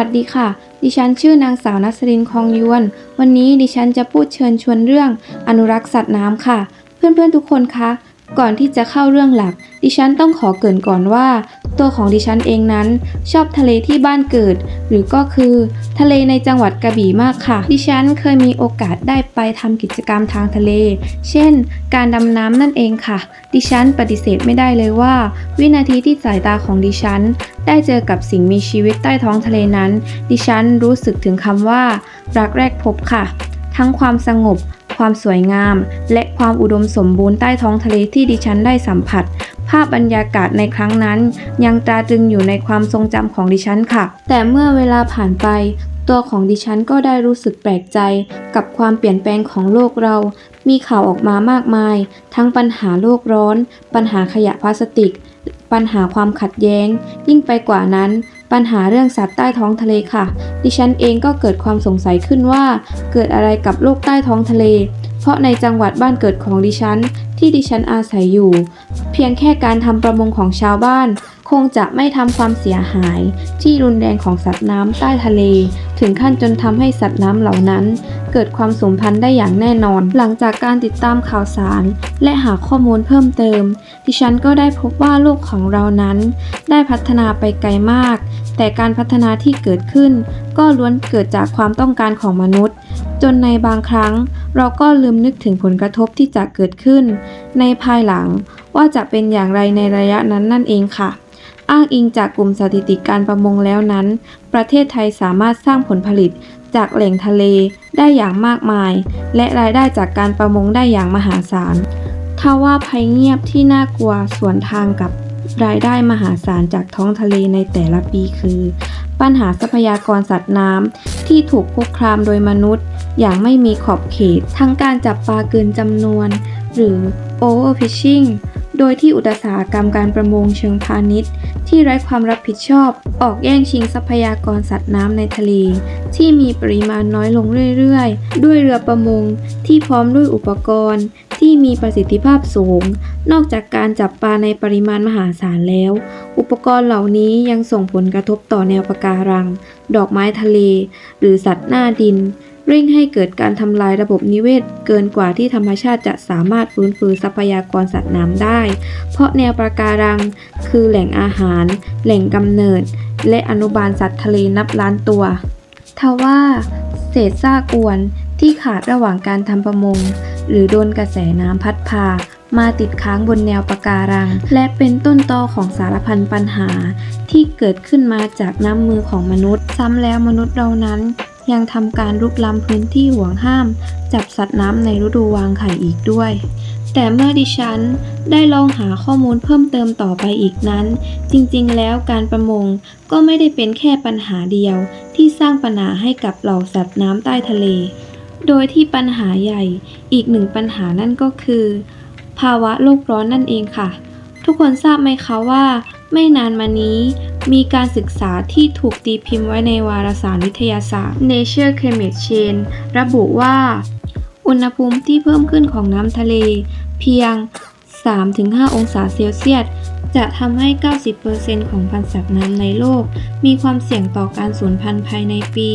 วัสดีค่ะ ดิฉันชื่อนางสาวนัสรินคองยวน วันนี้ดิฉันจะพูดเชิญชวนเรื่องอนุรักษ์สัตว์น้ำค่ะ เพื่อนๆทุกคนคะ ก่อนที่จะเข้าเรื่องหลัก ดิฉันต้องขอเกริ่นก่อนว่า ตัวของดิฉันเองนั้น ชอบทะเลที่บ้านเกิด หรือก็คือ ทะเลในจังหวัดกระบี่มากค่ะ ดิฉันเคยมีโอกาสได้ไปทำกิจกรรมทางทะเล เช่น การดำน้ำนั่นเองค่ะ ดิฉันปฏิเสธไม่ได้เลยว่า วินาทีที่สายตาของดิฉัน ได้เจอกับสิ่งมีชีวิตใต้ท้องทะเลนั้น ดิฉันรู้สึกถึงคำว่า รักแรกพบค่ะ ทั้งความสงบความสวยงาม และความอุดมสมบูรณ์ใต้ท้องทะเลที่ดิฉันได้สัมผัส ภาพบรรยากาศในครั้งนั้น ยังตราตรึงอยู่ในความทรงจำของดิฉันค่ะ แต่เมื่อเวลาผ่านไป ตัวของดิฉันก็ได้รู้สึกแปลกใจ กับความเปลี่ยนแปลงของโลกเรา มีข่าวออกมามากมาย ทั้งปัญหาโลกร้อน ปัญหาขยะพลาสติก ปัญหาความขัดแย้ง ยิ่งไปกว่านั้นปัญหาเรื่องสัตว์ใต้ท้องทะเลค่ะ ดิฉันเองก็เกิดความสงสัยขึ้นว่า เกิดอะไรกับโลกใต้ท้องทะเล เพราะในจังหวัดบ้านเกิดของดิฉัน ที่ดิฉันอาศัยอยู่ เพียงแค่การทำประมงของชาวบ้าน คงจะไม่ทำความเสียหาย ที่รุนแรงของสัตว์น้ำใต้ทะเล ถึงขั้นจนทำให้สัตว์น้ำเหล่านั้น เกิดความสูญพันธุ์ได้อย่างแน่นอน หลังจากการติดตามข่าวสาร และหาข้อมูลเพิ่มเติม ดิฉันก็ได้พบว่าโลกของเรานั้น ได้พัฒนาไปไกลมาก แต่การพัฒนาที่เกิดขึ้น ก็ล้วนเกิดจากความต้องการของมนุษย์ จนในบางครั้ง เราก็ลืมนึกถึงผลกระทบที่จะเกิดขึ้น ในภายหลังว่าจะเป็นอย่างไรในระยะนั้นนั่นเองค่ะ อ้างอิงจากกลุ่มสถิติการประมงแล้วนั้น ประเทศไทยสามารถสร้างผลผลิตจากแหล่งทะเลได้อย่างมากมาย และรายได้จากการประมงได้อย่างมหาศาลถ้าว่าภัยเงียบที่น่ากลัวสวนทางกับรายได้มหาศาลจากท้องทะเลในแต่ละปีคือ ปัญหาทรัพยากรสัตว์น้ำที่ถูกคุกคามโดยมนุษย์ อย่างไม่มีขอบเขต ทั้งการจับปลาเกินจำนวน หรือ overfishing โดยที่อุตสาหกรรมการประมงเชิงพาณิชย์ ที่ไร้ความรับผิดชอบ ออกแย่งชิงทรัพยากรสัตว์น้ำในทะเล ที่มีปริมาณน้อยลงเรื่อยๆ ด้วยเรือประมงที่พร้อมด้วยอุปกรณ์ที่มีประสิทธิภาพสูง นอกจากการจับปลาในปริมาณมหาศาลแล้ว อุปกรณ์เหล่านี้ยังส่งผลกระทบต่อแนวปะการัง ดอกไม้ทะเล หรือสัตว์หน้าดิน เร่งให้เกิดการทำลายระบบนิเวศ เกินกว่าที่ธรรมชาติจะสามารถฟื้นฟูทรัพยากรสัตว์น้ำได้ เพราะแนวปะการัง คือแหล่งอาหาร แหล่งกำเนิด และอนุบาลสัตว์ทะเลนับล้านตัว ทว่า เศษซากอวนที่ขาดระหว่างการทำประมง หรือโดนกระแสน้ำพัดพามาติดค้างบนแนวปะการัง และเป็นต้นตอของสารพันปัญหา ที่เกิดขึ้นมาจากน้ำมือของมนุษย์ ซ้ำแล้วมนุษย์เรานั้น ยังทำการลุกล้ำพื้นที่ห่วงห้าม จับสัตว์น้ำในฤดูวางไข่อีกด้วย แต่เมื่อดิฉันได้ลองหาข้อมูลเพิ่มเติมต่อไปอีกนั้น จริงๆ แล้วการประมงก็ไม่ได้เป็นแค่ปัญหาเดียว ที่สร้างปัญหาให้กับเหล่าสัตว์น้ำใต้ทะเล โดยที่ปัญหาใหญ่อีกหนึ่งปัญหานั่นก็คือ ภาวะโลกร้อนนั่นเองค่ะ ทุกคนทราบไหมคะว่า ไม่นานมานี้มีการศึกษาที่ถูกตีพิมพ์ไว้ในวารสารวิทยาศาสตร์ Nature Climate Change ระบุว่า อุณหภูมิที่เพิ่มขึ้นของน้ำทะเล เพียง 3-5 องศาเซลเซียส จะทำให้ 90%ของพันธุ์สัตว์น้ำในโลก มีความเสี่ยงต่อการสูญพันธุ์ภายในปี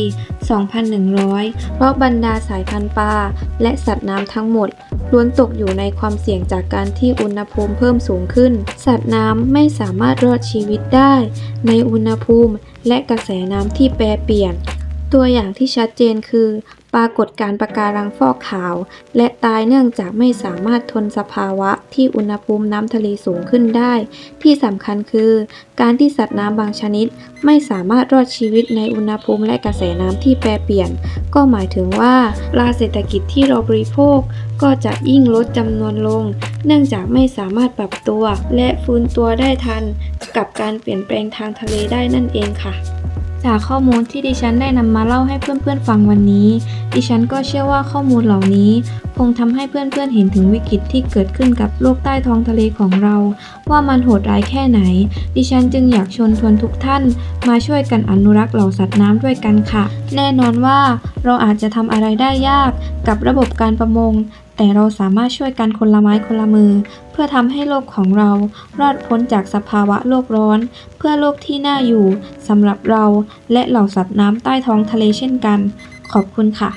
2100 เพราะบรรดาสายพันธุ์ปลาและสัตว์น้ำทั้งหมดล้วนตกอยู่ในความเสี่ยงจากการที่อุณหภูมิเพิ่มสูงขึ้น สัตว์น้ำไม่สามารถรอดชีวิตได้ ในอุณหภูมิและกระแสน้ำที่แปรเปลี่ยน ตัวอย่างที่ชัดเจนคือปรากฏการณ์ปะการังฟอกขาว และตายเนื่องจากไม่สามารถทนสภาวะที่อุณหภูมิน้ำทะเลสูงขึ้นได้ ที่สำคัญคือ การที่สัตว์น้ำบางชนิด ไม่สามารถรอดชีวิตในอุณหภูมิและกระแสน้ำที่แปรเปลี่ยน ก็หมายถึงว่าปลาเศรษฐกิจที่เราบริโภค ก็จะยิ่งลดจำนวนลง เนื่องจากไม่สามารถปรับตัว และฟื้นตัวได้ทัน กับการเปลี่ยนแปลงทางทะเลได้นั่นเองค่ะ จากข้อมูลที่ดิฉันได้นำมาเล่าให้เพื่อนๆฟังวันนี้ ดิฉันก็เชื่อว่าข้อมูลเหล่านี้ คงทำให้เพื่อนๆเห็นถึงวิกฤตที่เกิดขึ้นกับโลกใต้ท้องทะเลของเรา ว่ามันโหดร้ายแค่ไหน ดิฉันจึงอยากชวนทวนทุกท่าน มาช่วยกันอนุรักษ์เหล่าสัตว์น้ำด้วยกันค่ะ แน่นอนว่าเราอาจจะทำอะไรได้ยากกับระบบการประมง แต่เราสามารถช่วยกันคนละไม้คนละมือ เพื่อทำให้โลกของเรารอดพ้นจากสภาวะโลกร้อน เพื่อโลกที่น่าอยู่สำหรับเราและเหล่าสัตว์น้ำใต้ท้องทะเลเช่นกัน ขอบคุณค่ะ